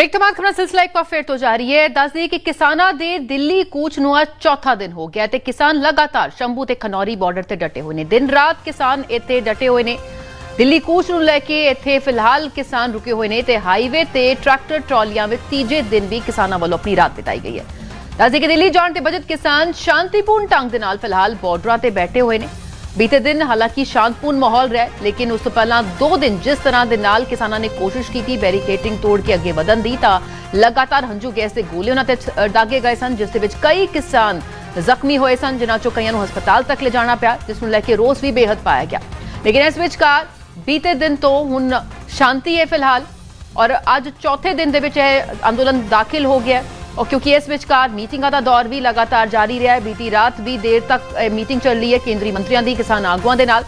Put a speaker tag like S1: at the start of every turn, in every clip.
S1: Break ਤੋਂ ਬਾਅਦ ਖਬਰਾਂ ਸਿਲਸਿਲਾ ਇੱਕ ਵਾਰ ਫਿਰ ਤੋਂ ਜਾਰੀ ਹੈ ਦੱਸ ਦਈਏ ਕਿ ਕਿਸਾਨਾਂ ਦੇ ਦਿੱਲੀ ਕੂਚ ਨੂੰ ਅੱਜ ਚੌਥਾ ਦਿਨ ਹੋ ਗਿਆ ਤੇ ਕਿਸਾਨ ਲਗਾਤਾਰ ਸ਼ੰਭੂ ਤੇ ਖਨੌਰੀ ਬਾਰਡਰ ਤੇ ਡਟੇ ਹੋਏ ਨੇ ਦਿਨ ਰਾਤ ਕਿਸਾਨ ਇੱਥੇ ਡਟੇ ਹੋਏ ਨੇ ਦਿੱਲੀ ਕੂਚ ਨੂੰ ਲੈ ਕੇ ਇੱਥੇ ਫਿਲਹਾਲ ਕਿਸਾਨ ਰੁਕੇ ਹੋਏ ਨੇ ਤੇ ਹਾਈਵੇ ਤੇ ਟਰੈਕਟਰ ਟਰਾਲੀਆਂ ਵਿੱਚ ਤੀਜੇ ਦਿਨ ਵੀ ਕਿਸਾਨਾਂ ਵੱਲੋਂ ਆਪਣੀ ਰਾਤ ਬਿਤਾਈ ਗਈ ਹੈ ਦੱਸ ਦਈਏ ਕਿ ਦਿੱਲੀ ਜਾਣ ਤੇ ਬਜਟ ਕਿਸਾਨ ਸ਼ਾਂਤੀਪੂਰਨ ਢੰਗ ਦੇ ਨਾਲ ਫਿਲਹਾਲ ਬਾਰਡਰਾਂ ਤੇ ਬੈਠੇ ਹੋਏ ਨੇ ਬੀਤੇ ਦਿਨ ਹਾਲਾਂਕਿ ਸ਼ਾਂਤਪੂਰਨ ਮਾਹੌਲ ਰਿਹਾ, ਲੇਕਿਨ ਉਸ ਤੋਂ ਪਹਿਲਾਂ 2 ਦਿਨ ਜਿਸ ਤਰ੍ਹਾਂ ਦੇ ਨਾਲ ਕਿਸਾਨਾਂ ਨੇ ਕੋਸ਼ਿਸ਼ ਕੀਤੀ ਬੈਰੀਕੇਟਿੰਗ ਤੋੜ ਕੇ ਅੱਗੇ ਵਧਣ ਦੀ, ਤਾਂ ਲਗਾਤਾਰ ਹੰਝੂ ਗੈਸ ਦੇ ਗੋਲੇ ਉਹਨਾਂ ਤੇ ਦਾਗੇ ਗਏ ਸਨ, ਜਿਸ ਦੇ ਵਿੱਚ ਕਈ ਕਿਸਾਨ ਜ਼ਖਮੀ ਹੋਏ ਸਨ, ਜਿਨ੍ਹਾਂ ਚੋਂ ਕਈਆਂ ਨੂੰ ਹਸਪਤਾਲ ਤੱਕ ਲਿਜਾਣਾ ਪਿਆ, ਜਿਸ ਨੂੰ ਲੈ ਕੇ ਰੋਸ ਵੀ ਬੇਹੱਦ ਪਾਇਆ ਗਿਆ। ਲੇਕਿਨ ਇਸ ਵਿਚਕਾਰ ਬੀਤੇ ਦਿਨ ਤੋਂ ਹੁਣ ਸ਼ਾਂਤੀ ਹੈ ਫਿਲਹਾਲ, ਔਰ ਅੱਜ ਚੌਥੇ ਦਿਨ ਦੇ ਵਿੱਚ ਇਹ ਅੰਦੋਲਨ ਦਾਖਲ ਹੋ ਗਿਆ। ਔਰ ਕਿਉਂਕਿ ਇਸ ਵਿਚਕਾਰ ਮੀਟਿੰਗਾਂ ਦਾ ਦੌਰ ਵੀ ਲਗਾਤਾਰ ਜਾਰੀ ਰਿਹਾ ਹੈ। ਬੀਤੀ ਰਾਤ ਵੀ ਦੇਰ ਤੱਕ ਮੀਟਿੰਗ ਚੱਲ ਰਹੀ ਹੈ ਕੇਂਦਰੀ ਮੰਤਰੀਆਂ ਦੀ ਕਿਸਾਨ ਆਗੂਆਂ ਦੇ ਨਾਲ।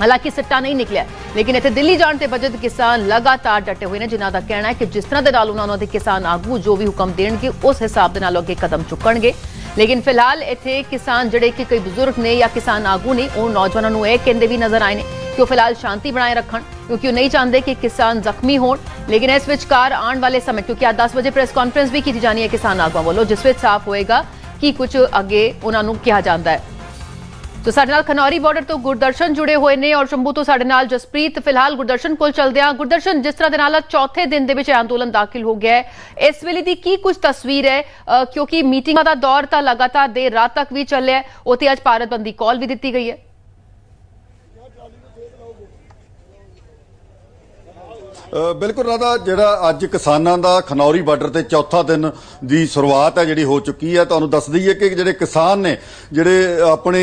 S1: ਹਾਲਾਂਕਿ ਸਿੱਟਾ ਨਹੀਂ ਨਿਕਲਿਆ, ਲੇਕਿਨ ਇੱਥੇ ਦਿੱਲੀ ਜਾਣ ਤੇ ਬਜਟ ਕਿਸਾਨ ਲਗਾਤਾਰ ਡਟੇ ਹੋਏ ਨੇ, ਜਿਨ੍ਹਾਂ ਦਾ ਕਹਿਣਾ ਹੈ ਕਿ ਜਿਸ ਤਰ੍ਹਾਂ ਦੇ ਨਾਲ ਉਹਨਾਂ ਦੇ ਕਿਸਾਨ ਆਗੂ ਜੋ ਵੀ ਹੁਕਮ ਦੇਣਗੇ, ਉਸ ਹਿਸਾਬ ਦੇ ਨਾਲ ਅੱਗੇ ਕਦਮ ਚੁੱਕਣਗੇ। ਲੇਕਿਨ ਫਿਲਹਾਲ ਇੱਥੇ ਕਿਸਾਨ ਜਿਹੜੇ ਕਿ ਕਈ ਬਜ਼ੁਰਗ ਨੇ ਜਾਂ ਕਿਸਾਨ ਆਗੂ ਨੇ, ਉਹ ਨੌਜਵਾਨਾਂ ਨੂੰ ਇਹ ਕਹਿੰਦੇ ਵੀ ਨਜ਼ਰ ਆਏ ਨੇ ਕਿ ਉਹ ਫਿਲਹਾਲ ਸ਼ਾਂਤੀ ਬਣਾਏ ਰੱਖਣ, ਕਿਉਂਕਿ ਉਹ ਨਹੀਂ ਚਾਹੁੰਦੇ ਕਿ ਕਿਸਾਨ ਜ਼ਖਮੀ ਹੋਣ। ਲੇਕਿਨ ਇਸ ਵਿਚਕਾਰ ਆਉਣ ਵਾਲੇ ਸਮੇਂ, ਕਿਉਂਕਿ ਅੱਜ 10 ਵਜੇ ਪ੍ਰੈਸ ਕਾਨਫਰੰਸ ਵੀ ਕੀਤੀ ਜਾਣੀ ਹੈ ਕਿਸਾਨ ਆਗੂਆਂ ਵੱਲੋਂ, ਜਿਸ ਵਿੱਚ ਸਾਫ਼ ਹੋਏਗਾ ਕਿ ਕੁਝ ਅੱਗੇ ਉਹਨਾਂ ਨੂੰ ਕਿਹਾ ਜਾਂਦਾ ਹੈ। ਤੋ ਸਾਡੇ ਨਾਲ ਖਨੌਰੀ ਬਾਰਡਰ ਤੋਂ ਗੁਰਦਰਸ਼ਨ ਜੁੜੇ ਹੋਏ ਨੇ ਔਰ ਸ਼ੰਭੂ ਤੋਂ ਸਾਡੇ ਨਾਲ ਜਸਪ੍ਰੀਤ, ਫਿਲਹਾਲ ਗੁਰਦਰਸ਼ਨ ਕੋਲ ਚਲਦੇ ਆ ਗੁਰਦਰਸ਼ਨ, ਜਿਸ ਤਰ੍ਹਾਂ ਦੇ ਨਾਲ ਚੌਥੇ ਦਿਨ ਦੇ ਵਿੱਚ ਇਹ ਅੰਦੋਲਨ ਦਾਖਲ ਹੋ ਗਿਆ ਹੈ। ਇਸ ਵੇਲੇ ਦੀ ਕੀ ਕੁਝ ਤਸਵੀਰ ਹੈ? ਕਿਉਂਕਿ ਮੀਟਿੰਗਾਂ ਦਾ ਦੌਰ ਤਾਂ ਲਗਾਤਾਰ ਦੇਰ ਰਾਤ ਤੱਕ ਵੀ ਚੱਲਿਆ ਹੈ। ਉਤੇ ਅੱਜ ਭਾਰਤ ਬੰਦੀ ਕਾਲ ਵੀ ਦਿੱਤੀ ਗਈ ਹੈ।
S2: ਬਿਲਕੁਲ ਰਾਦਾ ਜਿਹੜਾ ਅੱਜ ਕਿਸਾਨਾਂ ਦਾ ਖਨੌਰੀ ਬਾਰਡਰ ਤੇ ਚੌਥਾ ਦਿਨ ਦੀ ਸ਼ੁਰੂਆਤ ਹੈ, ਜਿਹੜੀ ਹੋ ਚੁੱਕੀ ਹੈ, ਤੁਹਾਨੂੰ ਦੱਸ ਦਈਏ ਕਿ ਜਿਹੜੇ ਕਿਸਾਨ ਨੇ, ਜਿਹੜੇ ਆਪਣੇ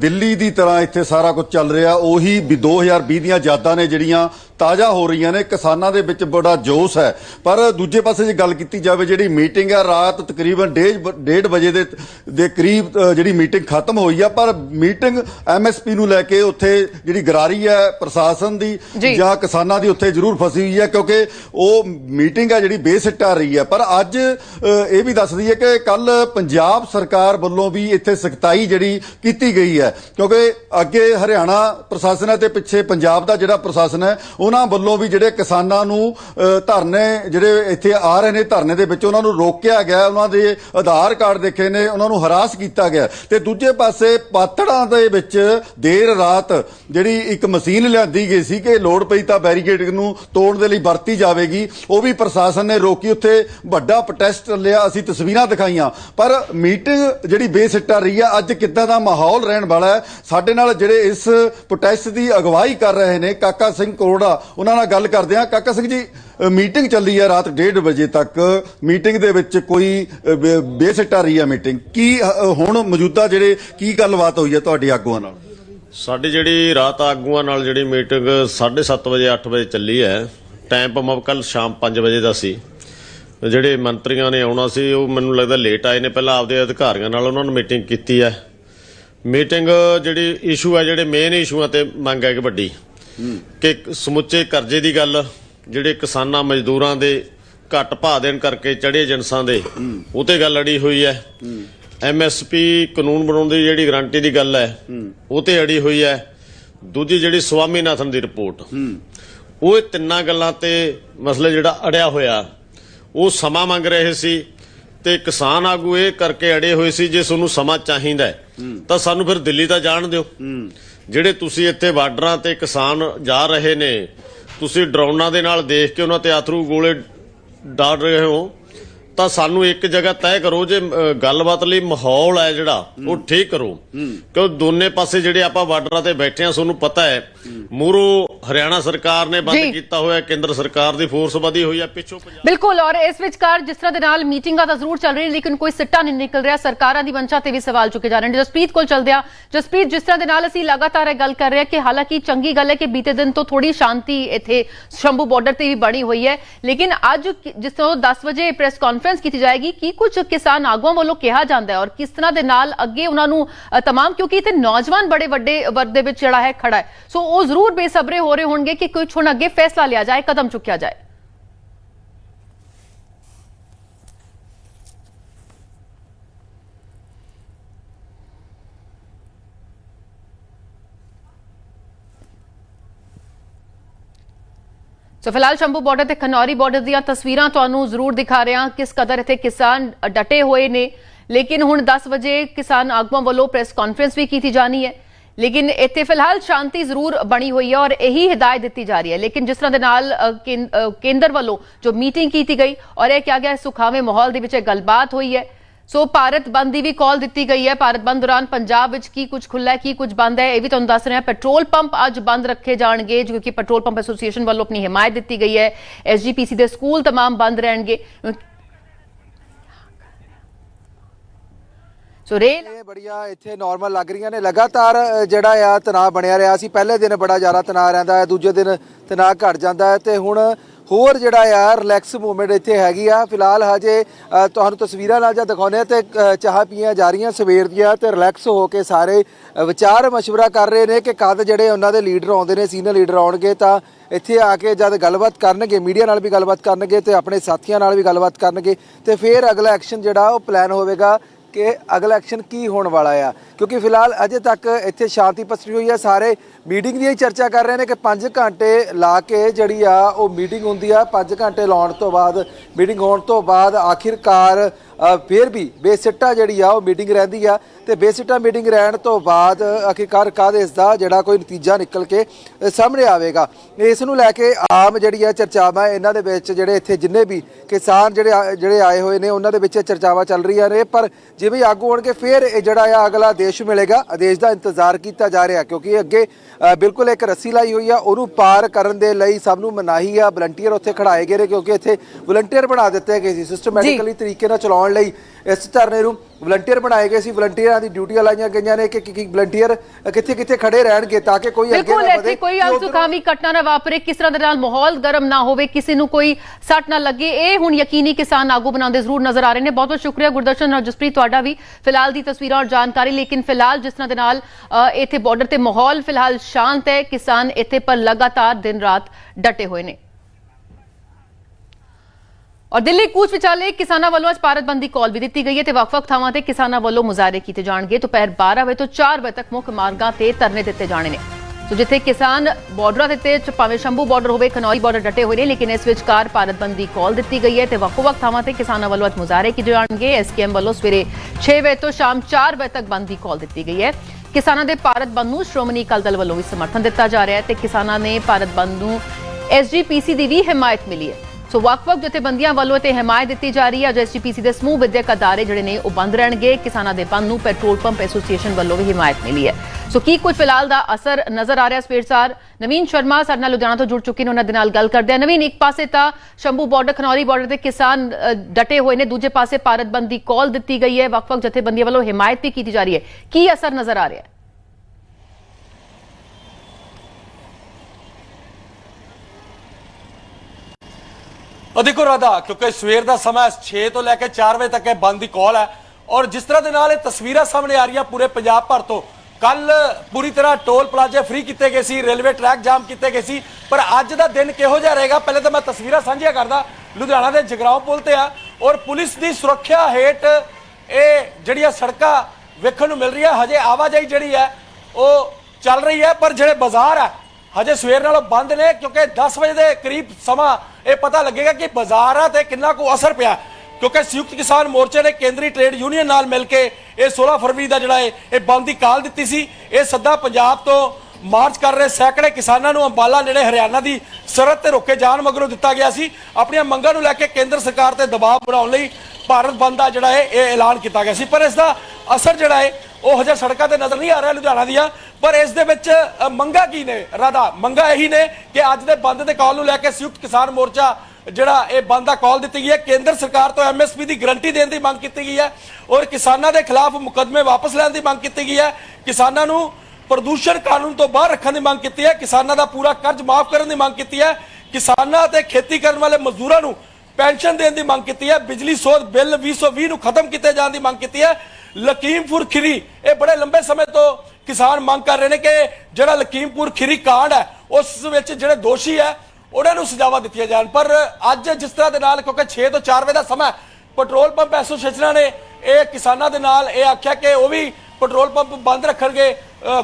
S2: ਦਿੱਲੀ ਦੀ ਤਰ੍ਹਾਂ ਇੱਥੇ ਸਾਰਾ ਕੁਝ ਚੱਲ ਰਿਹਾ, ਉਹੀ ਵੀ 2020 ਦੀਆਂ ਯਾਦਾਂ ਨੇ ਜਿਹੜੀਆਂ ਤਾਜ਼ਾ ਹੋ ਰਹੀਆਂ ਨੇ ਕਿਸਾਨਾਂ ਦੇ ਵਿੱਚ ਬੜਾ ਜੋਸ਼ ਹੈ। ਪਰ ਦੂਜੇ ਪਾਸੇ ਜੇ ਗੱਲ ਕੀਤੀ ਜਾਵੇ ਜਿਹੜੀ ਮੀਟਿੰਗ ਹੈ ਰਾਤ ਤਕਰੀਬਨ 1:30 ਵਜੇ ਦੇ ਦੇ ਕਰੀਬ ਜਿਹੜੀ ਮੀਟਿੰਗ ਖਤਮ ਹੋਈ ਆ ਪਰ ਮੀਟਿੰਗ ਐਮਐਸਪੀ ਨੂੰ ਲੈ ਕੇ ਉੱਥੇ ਜਿਹੜੀ ਗਰਾਰੀ ਹੈ ਪ੍ਰਸ਼ਾਸਨ ਦੀ
S1: ਜੀ।
S2: ਕਿਸਾਨਾਂ ਦੀ ਉੱਥੇ ਜ਼ਰੂਰ ਫਸੀ ਹੋਈ ਹੈ ਕਿਉਂਕਿ ਉਹ ਮੀਟਿੰਗ ਹੈ ਜਿਹੜੀ ਬੇਸਿੱਟਾ ਰਹੀ ਹੈ। ਪਰ ਅੱਜ ਇਹ ਵੀ ਦੱਸ ਦਈਏ ਕਿ ਕੱਲ ਪੰਜਾਬ ਸਰਕਾਰ ਵੱਲੋਂ ਵੀ ਇੱਥੇ ਸਖਤਾਈ ਜਿਹੜੀ ਕੀਤੀ ਗਈ ਹੈ। ਕਿਉਂਕਿ ਅੱਗੇ ਹਰਿਆਣਾ ਪ੍ਰਸ਼ਾਸਨ ਹੈ ਤੇ ਪਿੱਛੇ ਪੰਜਾਬ ਦਾ ਜਿਹੜਾ ਪ੍ਰਸ਼ਾਸਨ ਹੈ ਉਹਨਾਂ ਵੱਲੋਂ ਵੀ ਜਿਹੜੇ ਕਿਸਾਨਾਂ ਨੂੰ ਧਰਨੇ ਜਿਹੜੇ ਇੱਥੇ ਆ ਰਹੇ ਨੇ, ਧਰਨੇ ਦੇ ਵਿੱਚ ਉਹਨਾਂ ਨੂੰ ਰੋਕਿਆ ਗਿਆ, ਉਹਨਾਂ ਦੇ ਆਧਾਰ ਕਾਰਡ ਦੇਖੇ ਨੇ, ਉਹਨਾਂ ਨੂੰ ਹਰਾਸ ਕੀਤਾ ਗਿਆ। ਤੇ ਦੂਜੇ ਪਾਸੇ ਪਾਤੜਾਂ ਦੇ ਵਿੱਚ ਦੇਰ ਰਾਤ ਜਿਹੜੀ ਇੱਕ ਮਸ਼ੀਨ ਲਿਆਂਦੀ ਗਈ ਸੀ ਕਿ ਲੋੜ ਪਈ ਤਾਂ ਬੈਰੀਕੇਡ ਨੂੰ ਤੋੜਨ ਦੇ ਲਈ ਵਰਤੀ ਜਾਵੇਗੀ। ਉਹ ਵੀ ਪ੍ਰਸ਼ਾਸਨ ਨੇ ਰੋਕੀ, ਉੱਥੇ ਵੱਡਾ ਪ੍ਰੋਟੈਸਟ ਲਿਆ, ਅਸੀਂ ਤਸਵੀਰਾਂ ਦਿਖਾਈਆਂ। ਪਰ ਮੀਟਿੰਗ ਜਿਹੜੀ ਬੇਸਿੱਟਾ ਰਹੀ ਹੈ ਅੱਜ ਕਿੱਦਾਂ ਦਾ ਮਾਹੌਲ ਰਹਿਣ ਵਾਲਾ ਹੈ? ਸਾਡੇ ਨਾਲ ਜਿਹੜੇ ਇਸ ਪ੍ਰੋਟੈਸਟ ਦੀ ਅਗਵਾਈ ਕਰ ਰਹੇ ਨੇ, ਕਾਕਾ ਸਿੰਘ ਕੋੜਾ ਉਹਨਾਂ ਨਾਲ ਗੱਲ ਕਰਦੇ ਹਾਂ। ਕਾਕਾ ਸਿੰਘ ਜੀ ਮੀਟਿੰਗ ਚੱਲੀ ਹੈ ਰਾਤ 1:30 ਵਜੇ ਤੱਕ। ਮੀਟਿੰਗ ਦੇ ਵਿੱਚ ਕੋਈ ਬੇਸਿੱਟਾ ਰਹੀ ਹੈ ਮੀਟਿੰਗ। ਕੀ ਹੁਣ ਮੌਜੂਦਾ ਜਿਹੜੇ, ਕੀ ਗੱਲਬਾਤ ਹੋਈ ਹੈ ਤੁਹਾਡੀ ਆਗੂਆਂ ਨਾਲ?
S3: ਸਾਡੀ ਜਿਹੜੀ ਰਾਤ ਆਗੂਆਂ ਨਾਲ ਜਿਹੜੀ ਮੀਟਿੰਗ 7:30 ਵਜੇ 8 ਵਜੇ ਚੱਲੀ ਹੈ। ਟਾਈਮ ਪੰਮ ਕੱਲ ਸ਼ਾਮ 5 ਵਜੇ ਦਾ ਸੀ। ਜਿਹੜੇ ਮੰਤਰੀਆਂ ਨੇ ਆਉਣਾ ਸੀ, ਉਹ ਮੈਨੂੰ ਲੱਗਦਾ ਲੇਟ ਆਏ ਨੇ। ਪਹਿਲਾਂ ਆਪਦੇ ਅਧਿਕਾਰੀਆਂ ਨਾਲ ਉਹਨਾਂ ਨੇ ਮੀਟਿੰਗ ਕੀਤੀ ਹੈ। ਮੀਟਿੰਗ ਜਿਹੜੀ ਇਸ਼ੂ ਹੈ, ਜਿਹੜੇ ਮੇਨ ਇਸ਼ੂਆਂ ਤੇ ਮੰਗ ਹੈ ਕਿ ਵੱਡੀ। ਕਿ ਸਮੁੱਚੇ ਕਰਜ਼ੇ ਦੀ ਗੱਲ, ਜਿਹੜੇ ਕਿਸਾਨਾਂ ਮਜ਼ਦੂਰਾਂ ਦੇ ਘੱਟ ਭਾਅ ਦੇਣ ਕਰਕੇ ਚੜੇ ਜਿਨਸਾਂ ਦੇ, ਉਹ ਤੇ ਗੱਲ ਅੜੀ ਹੋਈ ਹੈ। ਐਮਐਸਪੀ ਕਾਨੂੰਨ ਬਣਾਉਣ ਦੀ ਜਿਹੜੀ ਗਰੰਟੀ ਦੀ ਗੱਲ ਹੈ, ਉਹ ਤੇ ਅੜੀ ਹੋਈ ਹੈ। ਦੂਜੀ ਜਿਹੜੀ ਸਵਾਮੀਨਾਥਨ ਦੀ ਰਿਪੋਰਟ, ਉਹ ਇਹ ਤਿੰਨਾਂ ਗੱਲਾਂ ਤੇ ਮਸਲੇ ਜਿਹੜਾ ਅੜਿਆ ਹੋਇਆ। ਉਹ ਸਮਾਂ ਮੰਗ ਰਹੇ ਸੀ ਤੇ ਕਿਸਾਨ ਆਗੂ ਇਹ ਕਰਕੇ ਅੜੇ ਹੋਏ ਸੀ, ਜੇ ਤੁਹਾਨੂੰ ਸਮਾਂ ਚਾਹੀਦਾ ਤਾਂ ਸਾਨੂੰ ਫਿਰ ਦਿੱਲੀ ਤਾਂ ਜਾਣ ਦਿਓ। ਜਿਹੜੇ ਤੁਸੀਂ ਇੱਥੇ ਬਾਰਡਰਾਂ ਤੇ ਕਿਸਾਨ ਜਾ ਰਹੇ ਨੇ, ਤੁਸੀਂ ਡਰੋਨਾਂ ਦੇ ਨਾਲ ਦੇਖ ਕੇ ਉਹਨਾਂ ਤੇ ਆਥਰੂ ਗੋਲੇ ਡਾਲ ਰਹੇ ਹੋ। ਤਾਂ ਸਾਨੂੰ ਇੱਕ ਜਗ੍ਹਾ ਤੈਅ ਕਰੋ ਜੇ ਅ, ਗੱਲਬਾਤ ਲਈ ਮਾਹੌਲ ਹੈ ਜਿਹੜਾ ਉਹ ਠੀਕ ਕਰੋ। ਕਿਉਂ ਦੋਨੇ ਪਾਸੇ ਜਿਹੜੇ ਆਪਾਂ ਬਾਰਡਰਾਂ ਤੇ ਬੈਠੇ ਆ ਤੁਹਾਨੂੰ ਪਤਾ ਹੈ ਮੂਰੋ ਹਰਿਆਣਾ ਸਰਕਾਰ ਨੇ
S1: ਜੀ।
S3: ਬੰਦ ਕੀਤਾ ਹੋਇਆ ਕੇਂਦਰ ਸਰਕਾਰ ਦੀ ਫੋਰਸ ਵਧੀ ਹੋਈ ਹੈ ਪਿੱਛੋਂ ਪੰਜਾਬ
S1: ਬਿਲਕੁਲ ਔਰ ਇਸ ਵਿਚਕਾਰ ਜਿਸ ਤਰ੍ਹਾਂ ਦੇ ਨਾਲ ਮੀਟਿੰਗਾਂ ਤਾਂ ਜ਼ਰੂਰ ਚੱਲ ਰਹੀ ਲੇਕਿਨ ਕੋਈ ਸਿੱਟਾ ਨਹੀਂ ਨਿਕਲ ਰਿਹਾ ਸਰਕਾਰਾਂ ਦੀ ਮੰਸ਼ਾ ਤੇ ਵੀ ਸਵਾਲ ਚੁੱਕੇ ਜਾ ਰਹੇ ਨੇ। ਜਸਪ੍ਰੀਤ ਕੋਲ ਚਲਦੇ ਆ ਜਸਪ੍ਰੀਤ ਜਿਸ ਤਰ੍ਹਾਂ ਦੇ ਨਾਲ ਅਸੀਂ ਲਗਾਤਾਰ ਇਹ ਗੱਲ ਕਰ ਰਹੇ ਹਾਂ ਕਿ ਹਾਲਾਂਕਿ ਚੰਗੀ ਗੱਲ ਹੈ ਕਿ ਬੀਤੇ ਦਿਨ ਤੋਂ ਥੋੜੀ ਸ਼ਾਂਤੀ ਇੱਥੇ ਸ਼ੰਭੂ ਬਾਰਡਰ ਤੇ ਵੀ ਬਣੀ ਹੋਈ ਹੈ। ਲੇਕਿਨ ਅੱਜ ਕਿ- ਜਿਸ ਤਰ੍ਹਾਂ 10 ਵਜੇ ਪ੍ਰੈਸ ਕਾਨਫਰੰਸ ਕੀਤੀ ਜਾਏਗੀ ਕਿ ਕੁਝ ਕਿਸਾਨ ਆਗੂਆਂ ਵੱਲੋਂ ਕਿਹਾ ਜਾਂਦਾ ਹੈ ਔਰ ਕਿਸ ਤਰ੍ਹਾਂ ਦੇ ਨਾਲ ਅੱਗੇ ਉਹਨਾਂ ਨੂੰ ਅ, ਤਮਾਮ ਕਿਉਂਕਿ ਇੱਥੇ ਨੌਜਵਾਨ ਬੜੇ ਵੱਡੇ ਵਰਗ ਦੇ ਵਿੱਚ ਜਿਹੜਾ ਹੈ ਖੜਾ ਹੈ। ਸੋ ਉਹ ਜ਼ਰੂਰ ਬੇਸਬਰੇ ਹੋ ਰਹੇ ਹੋਣਗੇ ਕਿ ਕੁਝ ਹੁਣ ਅੱਗੇ ਫੈਸਲਾ ਲਿਆ ਜਾਏ ਕਦਮ ਚੁੱਕਿਆ ਜਾਏ। ਸੋ ਫਿਲਹਾਲ ਸ਼ੰਭੂ ਬਾਰਡਰ ਤੇ ਖਨੌਰੀ ਬਾਰਡਰ ਦੀਆਂ ਤਸਵੀਰਾਂ ਤੁਹਾਨੂੰ ਜ਼ਰੂਰ ਦਿਖਾ ਰਹੇ ਹਾਂ। ਕਿਸ ਕਦਰ ਇੱਥੇ ਕਿਸਾਨ ਡਟੇ ਹੋਏ ਨੇ। ਲੇਕਿਨ ਹੁਣ 10 ਵਜੇ ਕਿਸਾਨ ਆਗੂਆਂ ਵੱਲੋਂ ਪ੍ਰੈਸ ਕਾਨਫਰੰਸ ਵੀ ਕੀਤੀ ਜਾਣੀ ਹੈ। ਲੇਕਿਨ ਇੱਥੇ ਫਿਲਹਾਲ ਸ਼ਾਂਤੀ ਜ਼ਰੂਰ ਬਣੀ ਹੋਈ ਹੈ ਔਰ ਇਹੀ ਹਦਾਇਤ ਦਿੱਤੀ ਜਾ ਰਹੀ ਹੈ। ਲੇਕਿਨ ਜਿਸ ਤਰ੍ਹਾਂ ਦੇ ਨਾਲ ਕੇਂ- ਕੇਂਦਰ ਵੱਲੋਂ ਜੋ ਮੀਟਿੰਗ ਕੀਤੀ ਗਈ ਔਰ ਇਹ ਕਿਹਾ ਗਿਆ ਸੁਖਾਵੇਂ ਮਾਹੌਲ ਦੇ ਵਿੱਚ ਇਹ ਗੱਲਬਾਤ ਹੋਈ ਹੈ। ਸੋ ਭਾਰਤ ਬੰਦ ਦੀ ਵੀ ਕਾਲ ਦਿੱਤੀ ਗਈ ਹੈ ਭਾਰਤ ਬੰਦ ਦੌਰਾਨ ਪੰਜਾਬ ਵਿੱਚ ਕੀ ਕੁਝ ਖੁੱਲ੍ਹਾ ਹੈ ਕੀ ਕੁਝ ਬੰਦ ਹੈ ਇਹ ਵੀ ਤੁਹਾਨੂੰ ਦੱਸ ਰਹੇ ਹਾਂ ਪੈਟਰੋਲ ਪੰਪ ਅੱਜ ਬੰਦ ਰੱਖੇ ਜਾਣਗੇ ਜੋ ਕਿ ਪੈਟਰੋਲ ਪੰਪ ਐਸੋਸੀਏਸ਼ਨ ਵੱਲੋਂ ਆਪਣੀ ਹਮਾਇਤ ਦਿੱਤੀ ਗਈ ਹੈ ਐਸਜੀਪੀਸੀ ਦੇ ਸਕੂਲ तमाम ਬੰਦ ਰਹਿਣਗੇ ਸੋ ਰੇਲ
S4: ਇਹ ਬੜੀਆਂ ਇੱਥੇ ਨਾਰਮਲ ਲੱਗ ਰਹੀਆਂ ਨੇ ਲਗਾਤਾਰ ਅ, ਜਿਹੜਾ ਆ ਤਣਾਅ ਬਣਿਆ ਰਿਹਾ ਸੀ ਪਹਿਲੇ ਦਿਨ ਬੜਾ ਜ਼ਿਆਦਾ ਤਣਾਅ ਰਹਿੰਦਾ ਹੈ ਦੂਜੇ ਦਿਨ ਤਣਾਅ ਘਟ ਜਾਂਦਾ ਹੈ ਤੇ ਹੁਣ ਹੋਰ ਜਿਹੜਾ ਆ ਰਿਲੈਕਸ ਮੂਵਮੈਂਟ ਇੱਥੇ ਹੈਗੀ ਆ। ਫਿਲਹਾਲ ਹਜੇ ਤੁਹਾਨੂੰ ਤਸਵੀਰਾਂ ਨਾਲ ਜਾਂ ਦਿਖਾਉਂਦੇ ਆ ਤੇ ਚਾਹ ਪੀਆਂ ਜਾ ਰਹੀਆਂ ਸਵੇਰ ਦੀਆਂ ਤੇ ਰਿਲੈਕਸ ਹੋ ਕੇ ਸਾਰੇ ਵਿਚਾਰ ਮਸ਼ਵਰਾ ਕਰ ਰਹੇ ਨੇ ਕਿ ਕਦ ਜਿਹੜੇ ਉਹਨਾਂ ਦੇ ਲੀਡਰ ਆਉਂਦੇ ਨੇ ਸੀਨੀਅਰ ਲੀਡਰ ਆਉਣਗੇ ਤਾਂ ਇੱਥੇ ਆ ਕੇ ਜਦ ਗੱਲਬਾਤ ਕਰਨਗੇ ਮੀਡੀਆ ਨਾਲ ਵੀ ਗੱਲਬਾਤ ਕਰਨਗੇ ਤੇ ਆਪਣੇ ਸਾਥੀਆਂ ਨਾਲ ਵੀ ਗੱਲਬਾਤ ਕਰਨਗੇ ਤੇ ਫਿਰ ਅਗਲਾ ਐਕਸ਼ਨ ਜਿਹੜਾ ਉਹ ਪਲਾਨ ਹੋਵੇਗਾ ਕਿ ਅਗਲਾ ਐਕਸ਼ਨ ਕੀ ਹੋਣ ਵਾਲਾ ਆ। ਕਿਉਂਕਿ ਫਿਲਹਾਲ ਅਜੇ ਤੱਕ ਇੱਥੇ ਸ਼ਾਂਤੀ ਪਸਰੀ ਹੋਈ ਆ, ਸਾਰੇ ਮੀਟਿੰਗ ਦੀ ਹੀ ਚਰਚਾ ਕਰ ਰਹੇ ਨੇ ਕਿ 5 ਘੰਟੇ ਲਾ ਕੇ ਜਿਹੜੀ ਆ ਉਹ ਮੀਟਿੰਗ ਹੁੰਦੀ ਆ 5 ਘੰਟੇ ਲਾਉਣ ਤੋਂ ਬਾਅਦ ਮੀਟਿੰਗ ਹੋਣ ਤੋਂ ਬਾਅਦ ਆਖਿਰਕਾਰ ਅ, ਫਿਰ ਵੀ ਬੇਸਿੱਟਾ ਜਿਹੜੀ ਆ ਉਹ ਮੀਟਿੰਗ ਰਹਿੰਦੀ ਆ ਤੇ ਬੇਸਿੱਟਾ ਮੀਟਿੰਗ ਰਹਿਣ ਤੋਂ ਬਾਅਦ ਆਖਿਰਕਾਰ ਕਾਹਦੇ ਇਸ ਦਾ ਜਿਹੜਾ ਕੋਈ ਨਤੀਜਾ ਨਿਕਲ ਕੇ ਸਾਹਮਣੇ ਆਵੇਗਾ। ਇਸ ਨੂੰ ਲੈ ਕੇ ਆਮ ਜਿਹੜੀ ਆ ਚਰਚਾਵਾਂ ਇਹਨਾਂ ਦੇ ਵਿੱਚ ਜਿਹੜੇ ਇੱਥੇ ਜਿੰਨੇ ਵੀ ਕਿਸਾਨ ਜਿਹੜੇ ਆ- ਜਿਹੜੇ ਆਏ ਹੋਏ ਨੇ ਉਹਨਾਂ ਦੇ ਵਿੱਚ ਚਰਚਾਵਾਂ ਚੱਲ ਰਹੀਆਂ ਨੇ ਪਰ ਜਿਵੇਂ ਆਗੂ ਹੋਣਗੇ ਫਿਰ ਇਹ ਜਿਹੜਾ ਆ ਅਗਲਾ ਆਦੇਸ਼ ਮਿਲੇਗਾ। ਆਦੇਸ਼ ਦਾ ਇੰਤਜ਼ਾਰ ਕੀਤਾ ਜਾ ਰਿਹਾ ਕਿਉਂਕਿ ਅੱਗੇ ਬਿਲਕੁਲ ਇੱਕ ਰੱਸੀ ਲਾਈ ਹੋਈ ਆ ਉਹਨੂੰ ਪਾਰ ਕਰਨ ਦੇ ਲਈ ਸਭ ਨੂੰ ਮਨਾਹੀ ਆ ਵਲੰਟੀਅਰ ਉੱਥੇ ਖੜਾਏ ਗਏ ਨੇ ਕਿਉਂਕਿ ਇੱਥੇ ਵਲੰਟੀਅਰ ਬਣਾ ਦਿੱਤੇ ਗਏ ਸੀ ਸਿਸਟਮੈਟਿਕਲੀ ਤਰੀਕੇ ਨਾਲ ਚਲਾਉਣ ਲਈ ਇਸ ਧਰਨੇ ਨੂੰ। ਵਲੰਟੀਅਰ ਬਣਾਏ ਗਏ ਸੀ ਵਲੰਟੀਅਰਾਂ ਦੀ ਡਿਊਟੀਆਂ ਲਾਈਆਂ ਗਈਆਂ ਨੇ ਕਿ ਕਿ ਵਲੰਟੀਅਰ ਕਿੱਥੇ ਕਿੱਥੇ ਖੜੇ ਰਹਿਣਗੇ ਤਾਂ ਕਿ ਕੋਈ ਅੱਗੇ ਨਾ ਵਧੇ।
S1: ਕੋਈ ਅਨਸੁਖਾਵੀ ਘਟਨਾ ਨਾ ਵਾਪਰੇ ਕਿਸ ਤਰ੍ਹਾਂ ਦੇ ਨਾਲ ਮਾਹੌਲ ਗਰਮ ਨਾ ਹੋਵੇ ਕਿਸੇ ਨੂੰ ਕੋਈ ਸੱਟ ਨਾ ਲੱਗੇ ਇਹ ਹੁਣ ਯਕੀਨੀ ਕਿਸਾਨ ਆਗੂ ਬਣਾਉਂਦੇ ਜ਼ਰੂਰ ਨਜ਼ਰ ਆ ਰਹੇ ਨੇ। ਬਹੁਤ ਬਹੁਤ ਸ਼ੁਕਰੀਆ ਗੁਰਦਰਸ਼ਨ ਔਰ ਜਸਪ੍ਰੀਤ ਤੁਹਾਡਾ ਵੀ ਫਿਲਹਾਲ ਦੀ ਤਸਵੀਰਾਂ ਔਰ ਜਾਣਕਾਰੀ ਲੇਕਿਨ ਫਿਲਹਾਲ ਜਿਸ ਤਰ੍ਹਾਂ ਦੇ ਨਾਲ ਇੱਥੇ ਬਾਰਡਰ ਤੇ ਮਾਹੌਲ ਫਿਲਹਾਲ ਸ਼ਾਂਤ ਹੈ ਕਿਸਾਨ ਇੱਥੇ ਪਰ ਲਗਾਤਾਰ ਦਿਨ ਰਾਤ ਡਟੇ ਹੋਏ ਨੇ। ਔਰ ਦਿੱਲੀ ਕੂਚ ਵਿਚਾਲੇ ਕਿਸਾਨਾਂ ਵੱਲੋਂ ਅੱਜ ਭਾਰਤ ਬੰਦ ਕਾਲ ਵੀ ਦਿੱਤੀ ਗਈ ਹੈ ਤੇ ਵੱਖ-ਵੱਖ ਥਾਵਾਂ ਤੇ ਕਿਸਾਨਾਂ ਵੱਲੋਂ ਮੁਜ਼ਾਹਰੇ ਕੀਤੇ ਜਾਣਗੇ। ਦੁਪਹਿਰ 12 ਵਜੇ ਤੋਂ 4 ਵਜੇ ਤੱਕ ਮੁੱਖ ਮਾਰਗਾਂ ਤੇ ਧਰਨੇ ਦਿੱਤੇ ਜਾਣੇ ਨੇ। ਸੋ ਜਿੱਥੇ ਕਿਸਾਨ ਬਾਰਡਰਾਂ ਦੇ ਤੇ ਭਾਵੇਂ ਸ਼ੰਭੂ ਬਾਰਡਰ ਹੋਵੇ, ਖਨੌਰੀ ਬਾਰਡਰ ਡਟੇ ਹੋਏ ਨੇ, ਲੇਕਿਨ ਇਸ ਵਿਚਕਾਰ ਭਾਰਤ ਬੰਦ ਦੀ ਕਾਲ ਦਿੱਤੀ ਗਈ ਹੈ ਤੇ ਵੱਖ-ਵੱਖ ਥਾਵਾਂ ਤੇ ਕਿਸਾਨਾਂ ਵੱਲੋਂ ਅੱਜ ਮੁਜ਼ਾਹਰੇ ਕੀਤੇ ਜਾਣਗੇ। ਐਸਕੇਐਮ ਵੱਲੋਂ ਸਵੇਰੇ 6 ਵਜੇ ਤੋਂ ਸ਼ਾਮ 4 ਵਜੇ ਤੱਕ ਬੰਦ ਦੀ ਕਾਲ ਦਿੱਤੀ ਗਈ ਹੈ। ਕਿਸਾਨਾਂ ਦੇ ਭਾਰਤ ਬੰਦ ਨੂੰ ਸ਼੍ਰੋਮਣੀ ਅਕਾਲੀ ਦਲ ਵੱਲੋਂ ਵੀ ਸਮਰਥਨ ਦਿੱਤਾ ਜਾ ਰਿਹਾ ਹੈ ਤੇ ਕਿਸਾਨਾਂ ਨੇ ਭਾਰਤ ਬੰਦ ਨੂੰ ਐਸਜੀਪੀਸੀ ਦੀ ਵੀ ਹਮਾਇਤ ਮਿਲੀ ਹੈ। ਸੋ ਵੱਖ-ਵੱਖ ਜਥੇਬੰਦੀਆਂ ਵੱਲੋਂ ਤੇ ਹਮਾਇਤ ਦਿੱਤੀ ਜਾ ਰਹੀ ਹੈ। ਐਸਜੀਪੀਸੀ ਦੇ ਸਮੂਹ ਵਿਦਿਅਕ ਅਦਾਰੇ ਜਿਹੜੇ ਨੇ, ਉਹ ਬੰਦ ਰਹਿਣਗੇ। ਕਿਸਾਨਾਂ ਦੇ ਬੰਦ ਨੂੰ ਪੈਟਰੋਲ ਪੰਪ ਐਸੋਸੀਏਸ਼ਨ ਵੱਲੋਂ ਵੀ ਹਮਾਇਤ ਮਿਲੀ ਹੈ। ਸੋ ਕੀ ਕੁਝ ਫਿਲਹਾਲ ਦਾ ਅਸਰ ਨਜ਼ਰ ਆ ਰਿਹਾ ਸਵੇਰਸਾਰ ਨਵੀਨ ਸ਼ਰਮਾ ਸਾਡੇ ਨਾਲ ਲੁਧਿਆਣਾ ਤੋਂ ਜੁੜ ਚੁੱਕੇ ਨੇ, ਉਹਨਾਂ ਦੇ ਨਾਲ ਗੱਲ ਕਰਦੇ ਆ ਨਵੀਨ, ਇੱਕ ਪਾਸੇ ਤਾਂ ਸ਼ੰਭੂ ਬਾਰਡਰ ਖਨੌਰੀ ਬਾਰਡਰ ਤੇ ਕਿਸਾਨ ਡਟੇ ਹੋਏ ਨੇ। ਦੂਜੇ ਪਾਸੇ ਭਾਰਤ ਬੰਦ ਦੀ ਕਾਲ ਦਿੱਤੀ ਗਈ ਹੈ। ਵੱਖ-ਵੱਖ ਜਥੇਬੰਦੀਆਂ ਵੱਲੋਂ ਹਮਾਇਤ ਵੀ ਕੀਤੀ ਜਾ ਰਹੀ ਹੈ। ਕੀ ਅਸਰ ਨਜ਼ਰ ਆ ਰਿਹਾ ਹੈ?
S5: ਉਹ ਦੇਖੋ ਰਾਧਾ, ਕਿਉਂਕਿ ਸਵੇਰ ਦਾ ਸਮਾਂ 6 ਤੋਂ ਲੈ ਕੇ 4 ਵਜੇ ਤੱਕ ਇਹ ਬੰਦ ਦੀ ਕਾਲ ਹੈ। ਔਰ ਜਿਸ ਤਰ੍ਹਾਂ ਦੇ ਨਾਲ ਇਹ ਤਸਵੀਰਾਂ ਸਾਹਮਣੇ ਆ ਰਹੀਆਂ ਪੂਰੇ ਪੰਜਾਬ ਭਰ ਤੋਂ ਕੱਲ ਪੂਰੀ ਤਰ੍ਹਾਂ ਟੋਲ ਪਲਾਜ਼ੇ ਫ੍ਰੀ ਕੀਤੇ ਗਏ ਸੀ ਰੇਲਵੇ ਟਰੈਕ ਜਾਮ ਕੀਤੇ ਗਏ ਸੀ, ਪਰ ਅੱਜ ਦਾ ਦਿਨ ਕਿਹੋ ਜਿਹਾ ਰਹੇਗਾ? ਪਹਿਲੇ ਤਾਂ ਮੈਂ ਤਸਵੀਰਾਂ ਸਾਂਝੀਆਂ ਕਰਦਾ, ਲੁਧਿਆਣਾ ਦੇ ਜਗਰਾਉਂ ਪੁਲ ਤੇ ਆ, ਔਰ ਪੁਲਿਸ ਦੀ ਸੁਰੱਖਿਆ ਹੇਠ ਇਹ ਜਿਹੜੀਆਂ ਸੜਕਾਂ ਵੇਖਣ ਨੂੰ ਮਿਲ ਰਹੀਆਂ, ਹਜੇ ਆਵਾਜਾਈ ਜਿਹੜੀ ਹੈ, ਉਹ ਚੱਲ ਰਹੀ ਹੈ, ਪਰ ਜਿਹੜੇ ਬਾਜ਼ਾਰ ਹੈ ਹਜੇ ਸਵੇਰ ਨਾਲੋਂ ਬੰਦ ਨੇ, ਕਿਉਂਕਿ 10 ਵਜੇ ਦੇ ਕਰੀਬ ਸਮਾਂ, ਇਹ ਪਤਾ ਲੱਗੇਗਾ ਕਿ ਬਾਜ਼ਾਰਾਂ ਤੇ ਕਿੰਨਾ ਕੁ ਅਸਰ ਪਿਆ। ਕਿਉਂਕਿ ਸੰਯੁਕਤ ਕਿਸਾਨ ਮੋਰਚੇ ਨੇ ਕੇਂਦਰੀ ਟ੍ਰੇਡ ਯੂਨੀਅਨ ਨਾਲ ਮਿਲ ਕੇ ਇਹ 16 ਫਰਵਰੀ ਦਾ ਜਿਹੜਾ ਹੈ ਇਹ ਬੰਦ ਦੀ ਕਾਲ ਦਿੱਤੀ ਸੀ। ਇਹ ਸੱਦਾ ਪੰਜਾਬ ਤੋਂ ਮਾਰਚ ਕਰ ਰਹੇ ਸੈਂਕੜੇ ਕਿਸਾਨਾਂ ਨੂੰ ਅੰਬਾਲਾ ਨੇੜੇ ਹਰਿਆਣਾ ਦੀ ਸਰਹੱਦ ਤੇ ਰੋਕੇ ਜਾਣ ਮਗਰੋਂ ਦਿੱਤਾ ਗਿਆ ਸੀ। ਆਪਣੀਆਂ ਮੰਗਾਂ ਨੂੰ ਲੈ ਕੇ ਕੇਂਦਰ ਸਰਕਾਰ ਤੇ ਦਬਾਅ ਬਣਾਉਣ ਲਈ ਭਾਰਤ ਬੰਦ ਦਾ ਜਿਹੜਾ ਹੈ ਇਹ ਐਲਾਨ ਕੀਤਾ ਗਿਆ ਸੀ। ਪਰ ਇਸ ਦਾ ਅਸਰ ਜਿਹੜਾ ਹੈ ਉਹ ਹਜੇ ਸੜਕਾਂ ਤੇ ਨਜ਼ਰ ਨਹੀਂ ਆ ਰਿਹਾ ਲੁਧਿਆਣਾ ਦੀਆਂ ਪਰ ਇਸ ਦੇ ਵਿੱਚ ਅ, ਮੰਗਾਂ ਕੀ ਨੇ? ਰਾਧਾ ਮੰਗਾਂ ਇਹੀ ਨੇ ਕਿ ਅੱਜ ਦੇ ਬੰਦ ਦੇ ਕਾਲ ਨੂੰ ਲੈ ਕੇ ਸੰਯੁਕਤ ਕਿਸਾਨ ਮੋਰਚਾ ਜਿਹੜਾ ਇਹ ਬੰਦ ਦਾ ਕਾਲ ਦਿੱਤੀ ਗਈ ਹੈ ਕੇਂਦਰ ਸਰਕਾਰ ਤੋਂ ਐਮਐਸਪੀ ਦੀ ਗਰੰਟੀ ਦੇਣ ਦੀ ਮੰਗ ਕੀਤੀ ਗਈ ਹੈ ਔਰ ਕਿਸਾਨਾਂ ਦੇ ਖਿਲਾਫ ਮੁਕੱਦਮੇ ਵਾਪਸ ਲੈਣ ਦੀ ਮੰਗ ਕੀਤੀ ਗਈ ਹੈ। ਕਿਸਾਨਾਂ ਨੂੰ ਪ੍ਰਦੂਸ਼ਣ ਕਾਨੂੰਨ ਤੋਂ ਬਾਹਰ ਰੱਖਣ ਦੀ ਮੰਗ ਕੀਤੀ ਹੈ ਕਿਸਾਨਾਂ ਦਾ ਪੂਰਾ ਕਰਜ਼ ਮਾਫ ਕਰਨ ਦੀ ਮੰਗ ਕੀਤੀ ਹੈ ਕਿਸਾਨਾਂ ਤੇ ਖੇਤੀ ਕਰਨ ਵਾਲੇ ਮਜ਼ਦੂਰਾਂ ਨੂੰ ਪੈਨਸ਼ਨ ਦੇਣ ਦੀ ਮੰਗ ਕੀਤੀ ਹੈ ਬਿਜਲੀ ਸੋਧ ਬਿੱਲ 2020 ਨੂੰ ਖਤਮ ਕੀਤੇ ਜਾਣ ਦੀ ਮੰਗ ਕੀਤੀ ਹੈ। ਲਕੀਮਪੁਰ ਖੀਰੀ। ਇਹ ਬੜੇ ਲੰਬੇ ਸਮੇਂ ਤੋਂ ਕਿਸਾਨ ਮੰਗ ਕਰ ਰਹੇ ਨੇ ਕਿ ਜਿਹੜਾ ਲਕੀਮਪੁਰ ਖੀਰੀ ਕਾਂਡ ਹੈ, ਉਸ ਵਿੱਚ ਜਿਹੜੇ ਦੋਸ਼ੀ ਹੈ, ਉਹਨਾਂ ਨੂੰ ਸਜ਼ਾਵਾਂ ਦਿੱਤੀਆਂ ਜਾਣ। ਪਰ ਅੱਜ ਜਿਸ ਤਰ੍ਹਾਂ ਦੇ ਨਾਲ, ਕਿਉਂਕਿ 6 ਤੋਂ 4 ਵਜੇ ਦਾ ਸਮਾਂ ਪੈਟਰੋਲ ਪੰਪ ਐਸੋਸੀਏਸ਼ਨਾਂ ਨੇ ਇਹ ਕਿਸਾਨਾਂ ਦੇ ਨਾਲ ਇਹ ਆਖਿਆ ਕਿ ਉਹ ਵੀ ਪੈਟਰੋਲ ਪੰਪ ਬੰਦ ਰੱਖਣਗੇ।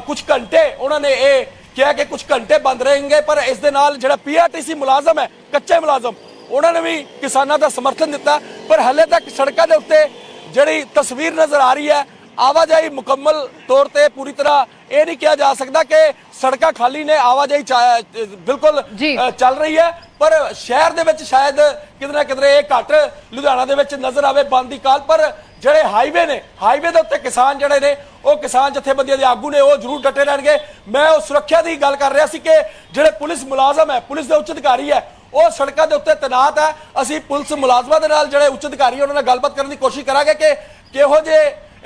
S5: ਕੁਝ ਘੰਟੇ ਉਹਨਾਂ ਨੇ ਇਹ ਕਿਹਾ ਕਿ ਕੁਝ ਘੰਟੇ ਬੰਦ ਰਹਿਣਗੇ ਪਰ ਇਸ ਦੇ ਨਾਲ ਜਿਹੜਾ ਪੀਆਰਟੀਸੀ ਮੁਲਾਜ਼ਮ ਹੈ, ਕੱਚੇ ਮੁਲਾਜ਼ਮ, ਉਹਨਾਂ ਨੇ ਵੀ ਕਿਸਾਨਾਂ ਦਾ ਸਮਰਥਨ ਦਿੱਤਾ। ਪਰ ਹਲੇ ਤੱਕ ਸੜਕਾਂ ਦੇ ਉੱਤੇ ਜਿਹੜੀ ਤਸਵੀਰ ਨਜ਼ਰ ਆ ਰਹੀ ਹੈ ਆਵਾਜਾਈ ਮੁਕੰਮਲ ਤੌਰ ਤੇ ਪੂਰੀ ਤਰ੍ਹਾਂ ਇਹ ਨਹੀਂ ਕਿਹਾ ਜਾ ਸਕਦਾ ਕਿ ਸੜਕਾਂ ਖਾਲੀ ਨੇ ਆਵਾਜਾਈ ਬਿਲਕੁਲ ਚੱਲ ਰਹੀ ਹੈ। ਪਰ ਸ਼ਹਿਰ ਦੇ ਵਿੱਚ ਸ਼ਾਇਦ ਕਿਤੇ ਨਾ ਕਿਤੇ ਇਹ ਘੱਟ ਲੁਧਿਆਣਾ ਦੇ ਵਿੱਚ ਨਜ਼ਰ ਆਵੇ ਬੰਦ ਦੀ ਕਾਲ ਪਰ ਜਿਹੜੇ ਹਾਈਵੇ ਨੇ ਹਾਈਵੇ ਦੇ ਉੱਤੇ ਕਿਸਾਨ ਜਿਹੜੇ ਨੇ ਉਹ ਕਿਸਾਨ ਜਥੇਬੰਦੀਆਂ ਦੇ ਆਗੂ ਨੇ ਉਹ ਜ਼ਰੂਰ ਡਟੇ ਰਹਿਣਗੇ। ਮੈਂ ਉਹ ਸੁਰੱਖਿਆ ਦੀ ਗੱਲ ਕਰ ਰਿਹਾ ਸੀ ਕਿ ਜਿਹੜੇ ਪੁਲਿਸ ਮੁਲਾਜ਼ਮ ਹੈ ਪੁਲਿਸ ਦੇ ਉੱਚ ਅਧਿਕਾਰੀ ਹੈ ਉਹ ਸੜਕਾਂ ਦੇ ਉੱਤੇ ਤੈਨਾਤ ਹੈ। ਅਸੀਂ ਪੁਲਿਸ ਮੁਲਾਜ਼ਮਾਂ ਦੇ ਨਾਲ ਜਿਹੜੇ ਉੱਚ ਅਧਿਕਾਰੀ ਉਹਨਾਂ ਨਾਲ ਗੱਲਬਾਤ ਕਰਨ ਦੀ ਕੋਸ਼ਿਸ਼ ਕਰਾਂਗੇ ਕਿ ਕਿਹੋ ਜੇ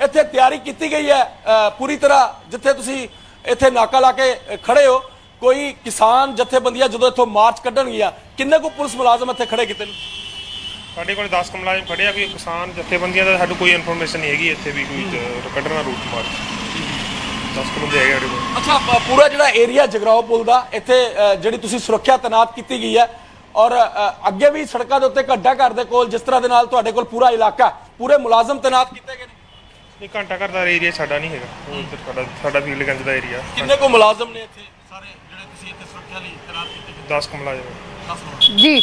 S5: ਇੱਥੇ ਤਿਆਰੀ ਕੀਤੀ ਗਈ ਹੈ ਪੂਰੀ ਤਰ੍ਹਾਂ ਜਿੱਥੇ ਤੁਸੀਂ ਇੱਥੇ ਨਾਕਾ ਲਾ ਕੇ ਖੜੇ ਹੋ। ਕੋਈ ਕਿਸਾਨ ਜਥੇਬੰਦੀਆਂ ਜਦੋਂ ਇੱਥੋਂ ਮਾਰਚ ਕੱਢਣਗੀਆਂ ਕਿੰਨੇ ਕੁ ਪੁਲਿਸ ਮੁਲਾਜ਼ਮ ਇੱਥੇ ਖੜੇ ਕੀਤੇ ਨੇ?
S6: ਸਾਡੇ ਕੋਲ 10 ਮੁਲਾਜ਼ਮ ਖੜੇ ਆ ਕੋਈ ਕਿਸਾਨ ਜਥੇਬੰਦੀਆਂ ਦਾ ਸਾਨੂੰ ਕੋਈ ਇਨਫੋਰਮੇਸ਼ਨ ਨਹੀਂ ਹੈਗੀ ਇੱਥੇ ਵੀ ਕੋਈ ਕੱਢਣਾ ਰੂਟ ਮਾਰਚ। 10 ਬੰਦੇ ਹੈਗੇ ਸਾਡੇ ਕੋਲ।
S5: ਅੱਛਾ ਪ- ਪੂਰਾ ਜਿਹੜਾ ਏਰੀਆ ਜਗਰਾਓ ਪੁਲ ਦਾ ਇੱਥੇ ਅ, ਜਿਹੜੀ ਤੁਸੀਂ ਸੁਰੱਖਿਆ ਤੈਨਾਤ ਕੀਤੀ ਗਈ ਹੈ ਔਰ ਅੱਗੇ ਵੀ ਸੜਕਾਂ ਦੇ ਉੱਤੇ ਘੱਡਾ ਘਰ ਦੇ ਕੋਲ ਜਿਸ ਤਰ੍ਹਾਂ ਦੇ ਨਾਲ ਤੁਹਾਡੇ ਕੋਲ ਪੂਰਾ ਇਲਾਕਾ ਪੂਰੇ ਮੁਲਾਜ਼ਮ ਤੈਨਾਤ ਕੀਤੇ ਗਏ ਨੇ?
S6: ਨਹੀਂ ਘੰਟਾ ਘਰ ਦਾ ਏਰੀਆ ਸਾਡਾ ਨਹੀਂ ਹੈਗਾ। ਉਹ ਇੱਧਰ ਸਾਡਾ ਸਾਡਾ ਫੀਲਡਗੰਜ ਦਾ ਏਰੀਆ
S5: ਕਿੰਨੇ ਕੁ ਮੁਲਾਜ਼ਮ ਨੇ ਇੱਥੇ? ਸਾਰੇ ਜਿਹੜੇ ਤੁਸੀਂ ਇੱਥੇ ਸੁਰੱਖਿਆ ਲਈ ਤੈਨਾਤ ਕੀਤੇ
S6: 10 ਮੁਲਾਜ਼ਮ
S1: ਜੀ।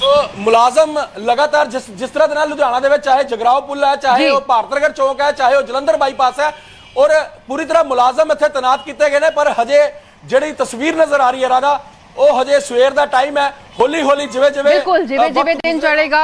S5: ਸੋ ਮੁਲਾਜ਼ਮ ਲਗਾਤਾਰ ਜਿਸ ਜਿਸ ਤਰ੍ਹਾਂ ਦੇ ਨਾਲ ਲੁਧਿਆਣਾ ਦੇ ਵਿੱਚ ਚਾਹੇ ਜਗਰਾਓ ਪੁੱਲ ਹੈ ਚਾਹੇ। ਉਹ ਭਾਰਤਨਗਰ ਚੌਕ ਹੈ ਚਾਹੇ ਉਹ ਜਲੰਧਰ ਬਾਈਪਾਸ ਹੈ ਔਰ ਪੂਰੀ ਤਰ੍ਹਾਂ ਮੁਲਾਜ਼ਮ ਇੱਥੇ ਤੈਨਾਤ ਕੀਤੇ ਗਏ ਨੇ ਪਰ ਹਜੇ ਜਿਹੜੀ ਤਸਵੀਰ ਨਜ਼ਰ ਆ ਰਹੀ ਹੈ ਰਾਦਾ ਉਹ ਹਜੇ ਸਵੇਰ ਦਾ ਟਾਈਮ ਹੈ ਹੌਲੀ ਹੌਲੀ ਜਿਵੇਂ ਜਿਵੇਂ
S1: ਬਿਲਕੁਲ ਜਿਵੇਂ ਜਿਵੇਂ ਦਿਨ ਚੜੇਗਾ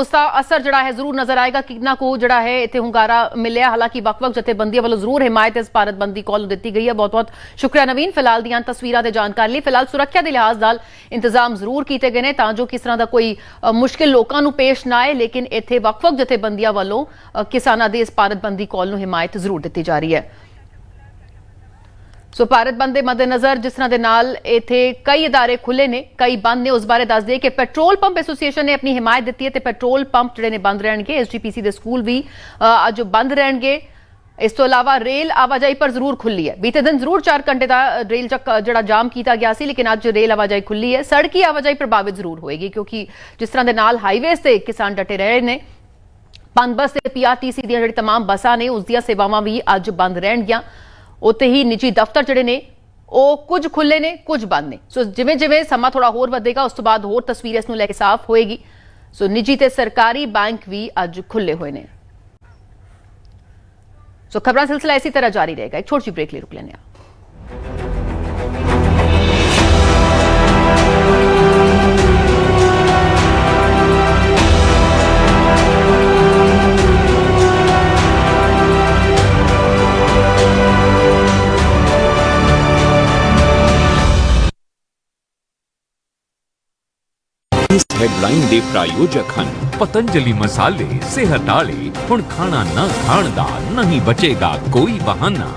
S1: ਉਸ ਦਾ ਅਸਰ ਜਿਹੜਾ ਹੈ ਜ਼ਰੂਰ ਨਜ਼ਰ ਆਏਗਾ ਕਿੰਨਾ ਕੁ ਜਿਹੜਾ ਹੈ ਇੱਥੇ ਹੁੰਗਾਰਾ ਮਿਲਿਆ। ਹਾਲਾਂਕਿ ਵੱਖ-ਵੱਖ ਜਥੇਬੰਦੀਆਂ ਵੱਲੋਂ ਜ਼ਰੂਰ ਹਿਮਾਇਤ ਇਸ ਭਾਰਤ ਬੰਦ ਕਾਲ ਦਿੱਤੀ ਗਈ ਹੈ। ਬਹੁਤ-ਬਹੁਤ ਸ਼ੁਕਰੀਆ ਨਵੀਨ ਫਿਲਹਾਲ ਦੀਆਂ ਤਸਵੀਰਾਂ ਦੇ ਜਾਣਕਾਰੀ ਲਈ। ਫਿਲਹਾਲ ਸੁਰੱਖਿਆ ਦੇ ਲਿਹਾਜ਼ ਨਾਲ ਇੰਤਜ਼ਾਮ ਜ਼ਰੂਰ ਕੀਤੇ ਗਏ ਨੇ ਤਾਂ ਜੋ ਕਿਸ ਤਰ੍ਹਾਂ ਦਾ ਕੋਈ ਮੁਸ਼ਕਿਲ ਲੋਕਾਂ ਨੂੰ ਪੇਸ਼ ਨਾ ਆਏ ਲੇਕਿਨ ਇੱਥੇ ਵੱਖ-ਵੱਖ ਜਥੇਬੰਦੀਆਂ ਵੱਲੋਂ ਕਿਸਾਨਾਂ ਦੀ ਇਸ ਭਾਰਤ ਬੰਦ ਕਾਲ ਨੂੰ ਹਿਮਾਇਤ ਜ਼ਰੂਰ ਦਿੱਤੀ ਜਾ ਰਹੀ ਹੈ। ਸੋ ਭਾਰਤ ਬੰਦ ਦੇ ਮੱਦੇਨਜ਼ਰ ਜਿਸ ਤਰ੍ਹਾਂ ਦੇ ਨਾਲ ਇੱਥੇ ਕਈ ادارے ਖੁੱਲੇ ਨੇ ਕਈ ਬੰਦ ਨੇ ਉਸ ਬਾਰੇ ਦੱਸ ਦਈਏ ਕਿ ਪੈਟਰੋਲ ਪੰਪ ਐਸੋਸੀਏਸ਼ਨ ਨੇ ਆਪਣੀ ਹਮਾਇਤ ਦਿੱਤੀ ਹੈ ਤੇ ਪੈਟਰੋਲ ਪੰਪ ਜਿਹੜੇ ਨੇ ਬੰਦ ਰਹਿਣਗੇ ਐਸਜੀਪੀਸੀ ਦੇ ਸਕੂਲ ਵੀ ਅ, ਅੱਜ ਬੰਦ ਰਹਿਣਗੇ ਇਸ ਤੋਂ ਇਲਾਵਾ ਰੇਲ ਆਵਾਜਾਈ ਪਰ ਜ਼ਰੂਰ ਖੁੱਲੀ ਹੈ ਬੀਤੇ ਦਿਨ ਜ਼ਰੂਰ 4 ਘੰਟੇ ਦਾ ਰੇਲ ਚੱਕ ਜਿਹੜਾ ਜਾਮ ਕੀਤਾ ਗਿਆ ਸੀ ਲੇਕਿਨ ਅੱਜ ਰੇਲ ਆਵਾਜਾਈ ਖੁੱਲੀ ਹੈ ਸੜਕੀ ਆਵਾਜਾਈ ਪ੍ਰਭਾਵਿਤ ਜ਼ਰੂਰ ਹੋਏਗੀ ਕਿਉਂਕਿ ਜਿਸ ਤਰ੍ਹਾਂ ਦੇ ਨਾਲ ਹਾਈਵੇਜ਼ ਤੇ ਕਿਸਾਨ ਡਟੇ ਰਹੇ ਨੇ ਪੰਜ ਬੱਸ ਤੇ ਪੀਆਰਟੀਸੀ ਦੀਆਂ ਜਿਹੜੀ तमाम ਬੱਸਾਂ ਨੇ ਉਸ ਦੀਆਂ ਸੇਵਾਵਾਂ ਵੀ ਅੱਜ ਬੰਦ ਰਹਿਣਗੀਆਂ ਉੱਥੇ ਹੀ ਨਿੱਜੀ ਦਫ਼ਤਰ ਜਿਹੜੇ ਨੇ, ਉਹ ਕੁਝ ਖੁੱਲੇ ਨੇ, ਕੁਝ ਬੰਦ ਨੇ। ਸੋ ਜਿਵੇਂ ਜਿਵੇਂ ਸਮਾਂ ਥੋੜਾ ਹੋਰ ਵਧੇਗਾ, ਉਸ ਤੋਂ ਬਾਅਦ ਹੋਰ ਤਸਵੀਰ ਇਸ ਨੂੰ ਲੈ ਕੇ ਸਾਫ਼ ਹੋਏਗੀ। ਸੋ ਨਿੱਜੀ ਤੇ ਸਰਕਾਰੀ ਬੈਂਕ ਵੀ ਅੱਜ ਖੁੱਲੇ ਹੋਏ ਨੇ। ਸੋ ਖਬਰਾਂ ਸਿਲਸਿਲਾ ਇਸੇ ਤਰ੍ਹਾਂ ਜਾਰੀ ਰਹੇਗਾ। ਇੱਕ ਛੋਟੀ ਜਿਹੀ ਬ੍ਰੇਕ ਲਈ ਰੁਕ ਲੈਂਦੇ ਹਾਂ।
S7: ਹੈਡਲਾਈਨ ਦੇ ਪ੍ਰਾਯੋਜਕ ਹਨ। ਪਤੰਜਲੀ ਮਸਾਲੇ, ਸਿਹਤ ਵਾਲੇ ਹੁਣ ਖਾਣਾ ਨਾ ਖਾਣ ਦਾ ਨਹੀਂ ਬਚੇਗਾ ਕੋਈ ਬਹਾਨਾ।